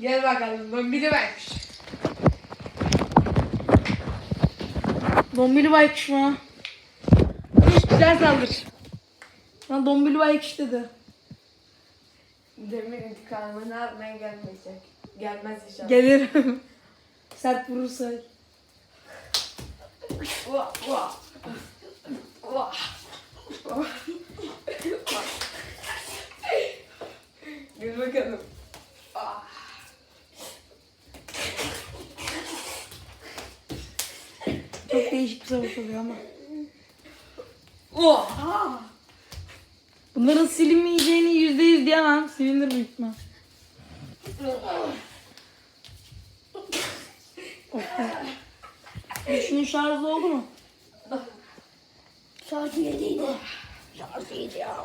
Gel bakalım. Bombili baykuş. Dombili baykuş mu? Hiç güzel saldır. Lan dombili baykuş dedi. Demir intikamını almaya gelmeyecek. Gelmez inşallah. Gelirim. Sert vurursa. Vah vah. Vah. Vah. Gel bakalım. Çok değişik bir savaş oluyor ama. Oha. Bunların silinmeyeceğini yüzde yüz diyemem. Silinir büyük ihtimal. Şunun şarjı oldu mu? Şarjı yediydi. Şarjı yedi ya.